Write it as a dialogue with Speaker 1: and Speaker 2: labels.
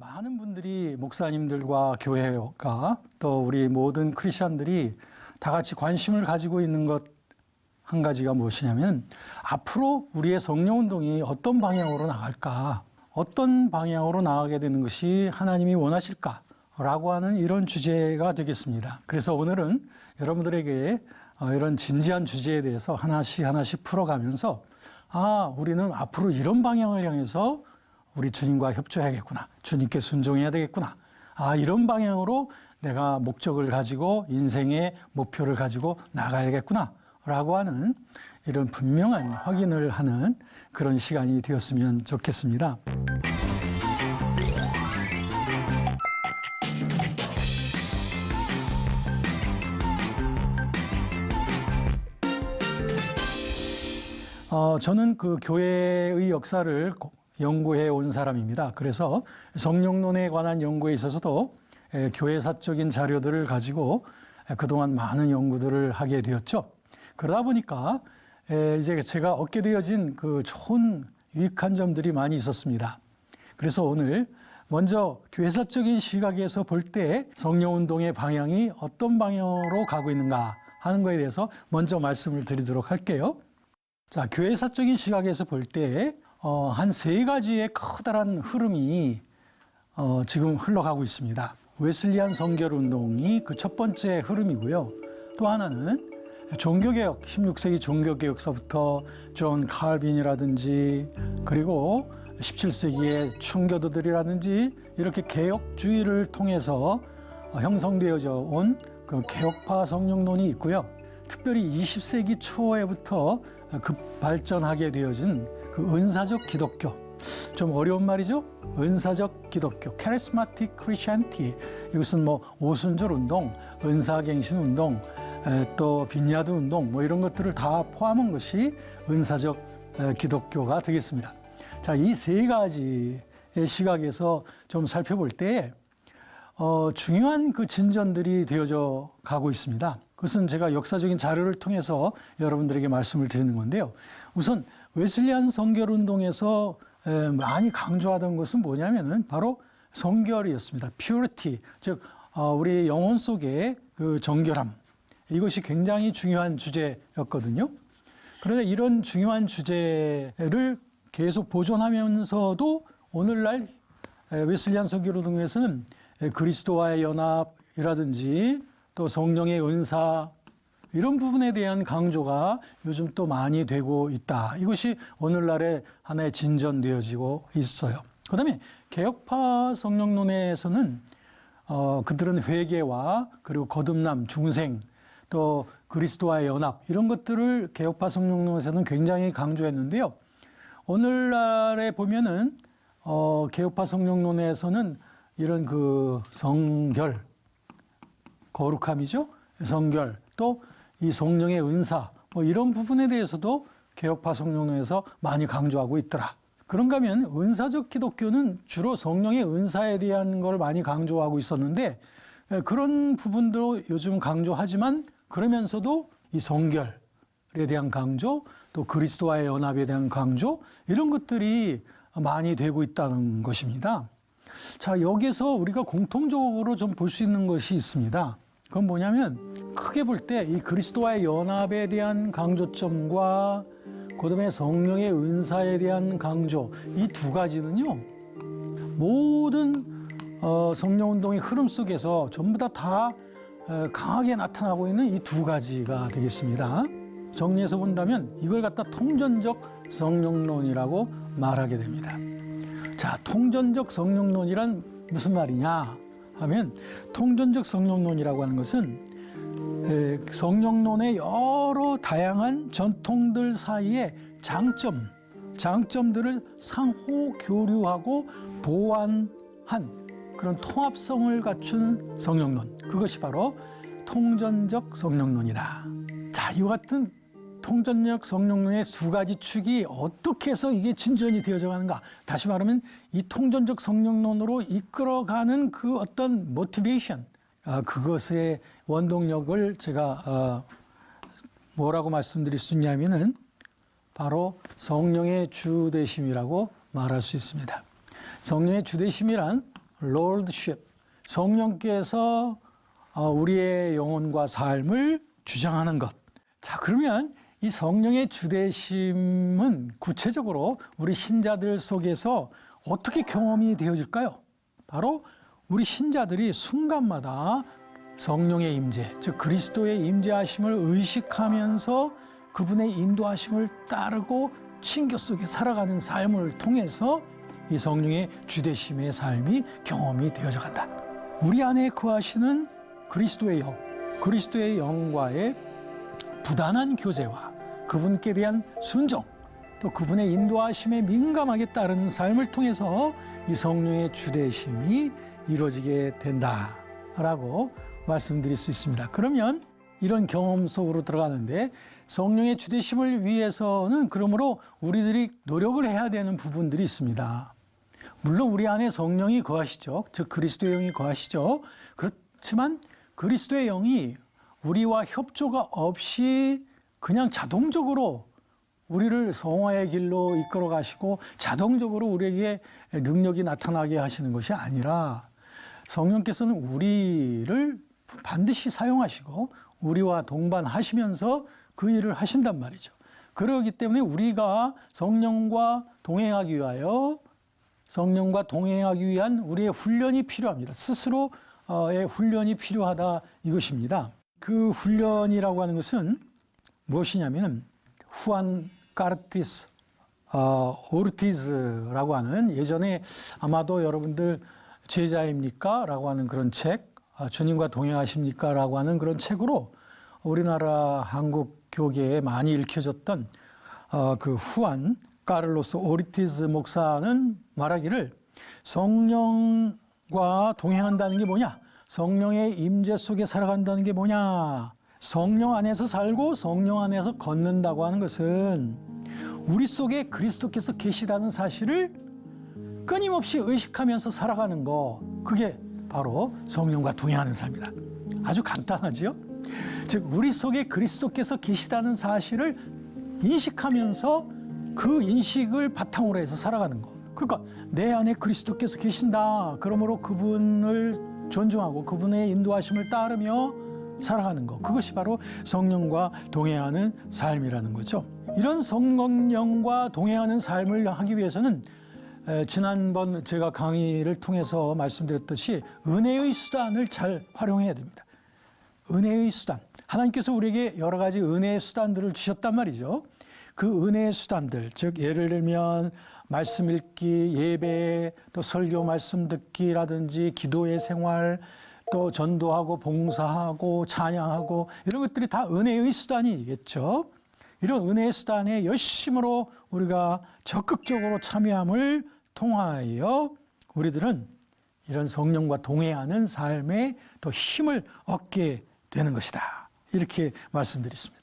Speaker 1: 많은 분들이 목사님들과 교회가 또 우리 모든 크리스천들이 다 같이 관심을 가지고 있는 것 한 가지가 무엇이냐면 앞으로 우리의 성령 운동이 어떤 방향으로 나갈까? 어떤 방향으로 나가게 되는 것이 하나님이 원하실까? 라고 하는 이런 주제가 되겠습니다. 그래서 오늘은 여러분들에게 어, 이런 진지한 주제에 대해서 하나씩 하나씩 풀어가면서 아, 우리는 앞으로 이런 방향을 향해서 우리 주님과 협조해야겠구나. 주님께 순종해야 되겠구나. 아, 이런 방향으로 내가 목적을 가지고 인생의 목표를 가지고 나가야겠구나. 라고 하는 이런 분명한 확인을 하는 그런 시간이 되었으면 좋겠습니다. 어, 저는 그 교회의 역사를 고- 연구해 온 사람입니다. 그래서 성령론에 관한 연구에 있어서도 에, 교회사적인 자료들을 가지고 에, 그동안 많은 연구들을 하게 되었죠. 그러다 보니까 에, 이제 제가 얻게 되어진 그 좋은 유익한 점들이 많이 있었습니다. 그래서 오늘 먼저 교회사적인 시각에서 볼 때 성령 운동의 방향이 어떤 방향으로 가고 있는가 하는 것에 대해서 먼저 말씀을 드리도록 할게요. 자, 교회사적인 시각에서 볼 때, 어, 한 세 가지의 커다란 흐름이, 어, 지금 흘러가고 있습니다. 웨슬리안 성결 운동이 그 첫 번째 흐름이고요. 또 하나는 종교개혁, 16세기 종교개혁서부터 존 칼빈이라든지, 그리고 17세기의 청교도들이라든지, 이렇게 개혁주의를 통해서 어, 형성되어져 온 그 개혁파 성령론이 있고요. 특별히 20세기 초에부터 급 발전하게 되어진 그 은사적 기독교 좀 어려운 말이죠. 은사적 기독교, charismatic Christianity 이것은 뭐 오순절 운동, 은사갱신 운동, 에, 또 빈야드 운동 뭐 이런 것들을 다 포함한 것이 은사적 에, 기독교가 되겠습니다. 자, 이 세 가지의 시각에서 좀 살펴볼 때 어, 중요한 그 진전들이 되어져 가고 있습니다. 그것은 제가 역사적인 자료를 통해서 여러분들에게 말씀을 드리는 건데요. 우선 웨슬리안 성결 운동에서 에, 많이 강조하던 것은 뭐냐면은 바로 성결이었습니다. purity, 즉 어, 우리 영혼 속의 그 정결함 이것이 굉장히 중요한 주제였거든요. 그런데 이런 중요한 주제를 계속 보존하면서도 오늘날 에, 웨슬리안 성결 운동에서는 에, 그리스도와의 연합이라든지 또 성령의 은사 이런 부분에 대한 강조가 요즘 또 많이 되고 있다. 이것이 오늘날의 하나의 진전되어지고 있어요. 그 다음에 개혁파 성령론에서는 어, 그들은 회개와 그리고 거듭남, 중생, 또 그리스도와의 연합 이런 것들을 개혁파 성령론에서는 굉장히 강조했는데요. 오늘날에 보면은 어, 개혁파 성령론에서는 이런 그 성결, 거룩함이죠. 성결, 또 이 성령의 은사, 뭐 이런 부분에 대해서도 개혁파 성령론에서 많이 강조하고 있더라. 그런가 하면 은사적 기독교는 주로 성령의 은사에 대한 걸 많이 강조하고 있었는데 에, 그런 부분도 요즘 강조하지만 그러면서도 이 성결에 대한 강조, 또 그리스도와의 연합에 대한 강조 이런 것들이 많이 되고 있다는 것입니다. 자, 여기서 우리가 공통적으로 좀 볼 수 있는 것이 있습니다. 그건 뭐냐면 크게 볼 때 이 그리스도와의 연합에 대한 강조점과 그다음에 성령의 은사에 대한 강조 이 두 가지는요 모든 어, 성령 운동의 흐름 속에서 전부 다다 강하게 나타나고 있는 이 두 가지가 되겠습니다. 정리해서 본다면 이걸 갖다 통전적 성령론이라고 말하게 됩니다. 자, 통전적 성령론이란 무슨 말이냐 하면 통전적 성령론이라고 하는 것은 에, 성령론의 여러 다양한 전통들 사이의 장점, 장점들을 상호 교류하고 보완한 그런 통합성을 갖춘 성령론. 그것이 바로 통전적 성령론이다. 자, 이와 같은 통전력 성령론의 두 가지 축이 어떻게 해서 이게 진전이 되어져 가는가? 다시 말하면 이 통전적 성령론으로 이끌어가는 그 어떤 모티베이션, 아, 그것의 원동력을 제가 어, 뭐라고 말씀드릴 수 있냐면은 바로 성령의 주대심이라고 말할 수 있습니다. 성령의 주대심이란 lordship. 성령께서 어, 우리의 영혼과 삶을 주장하는 것. 자, 그러면 이 성령의 주대심은 구체적으로 우리 신자들 속에서 어떻게 경험이 되어질까요? 바로 우리 신자들이 순간마다 성령의 임재, 즉 그리스도의 임재하심을 의식하면서 그분의 인도하심을 따르고 친교 속에 살아가는 삶을 통해서 이 성령의 주대심의 삶이 경험이 되어져 간다. 우리 안에 거하시는 그리스도의 영, 그리스도의 영과의 부단한 교제와 그분께 대한 순종, 또 그분의 인도하심에 민감하게 따르는 삶을 통해서 이 성령의 주대심이 이루어지게 된다라고 말씀드릴 수 있습니다. 그러면 이런 경험 속으로 들어가는데 성령의 주대심을 위해서는 그러므로 우리들이 노력을 해야 되는 부분들이 있습니다. 물론 우리 안에 성령이 거하시죠. 즉 그리스도의 영이 거하시죠. 그렇지만 그리스도의 영이 우리와 협조가 없이 그냥 자동적으로 우리를 성화의 길로 이끌어 가시고 자동적으로 우리에게 능력이 나타나게 하시는 것이 아니라 성령께서는 우리를 반드시 사용하시고 우리와 동반하시면서 그 일을 하신단 말이죠. 그러기 때문에 우리가 성령과 동행하기 위하여 성령과 동행하기 위한 우리의 훈련이 필요합니다. 스스로의 훈련이 필요하다 이것입니다. 그 훈련이라고 하는 것은 무엇이냐면 후안 까르티스 어, 오르티즈라고 하는 예전에 아마도 여러분들 제자입니까? 라고 하는 그런 책, 아, 주님과 동행하십니까? 라고 하는 그런 책으로 우리나라 한국 교계에 많이 읽혀졌던 어, 그 후안 까를로스 오르티즈 목사는 말하기를 성령과 동행한다는 게 뭐냐? 성령의 임재 속에 살아간다는 게 뭐냐? 성령 안에서 살고 성령 안에서 걷는다고 하는 것은 우리 속에 그리스도께서 계시다는 사실을 끊임없이 의식하면서 살아가는 거 그게 바로 성령과 동행하는 삶이다. 아주 간단하지요? 즉 우리 속에 그리스도께서 계시다는 사실을 인식하면서 그 인식을 바탕으로 해서 살아가는 거. 그러니까 내 안에 그리스도께서 계신다. 그러므로 그분을 존중하고 그분의 인도하심을 따르며 살아가는 것. 그것이 바로 성령과 동행하는 삶이라는 거죠. 이런 성령과 동행하는 삶을 하기 위해서는 에, 지난번 제가 강의를 통해서 말씀드렸듯이 은혜의 수단을 잘 활용해야 됩니다. 은혜의 수단. 하나님께서 우리에게 여러 가지 은혜의 수단들을 주셨단 말이죠. 그 은혜의 수단들, 즉 예를 들면 말씀 읽기, 예배, 또 설교 말씀 듣기라든지 기도의 생활, 또 전도하고 봉사하고 찬양하고 이런 것들이 다 은혜의 수단이겠죠. 이런 은혜의 수단에 열심으로 우리가 적극적으로 참여함을 통하여 우리들은 이런 성령과 동행하는 삶에 더 힘을 얻게 되는 것이다. 이렇게 말씀드렸습니다.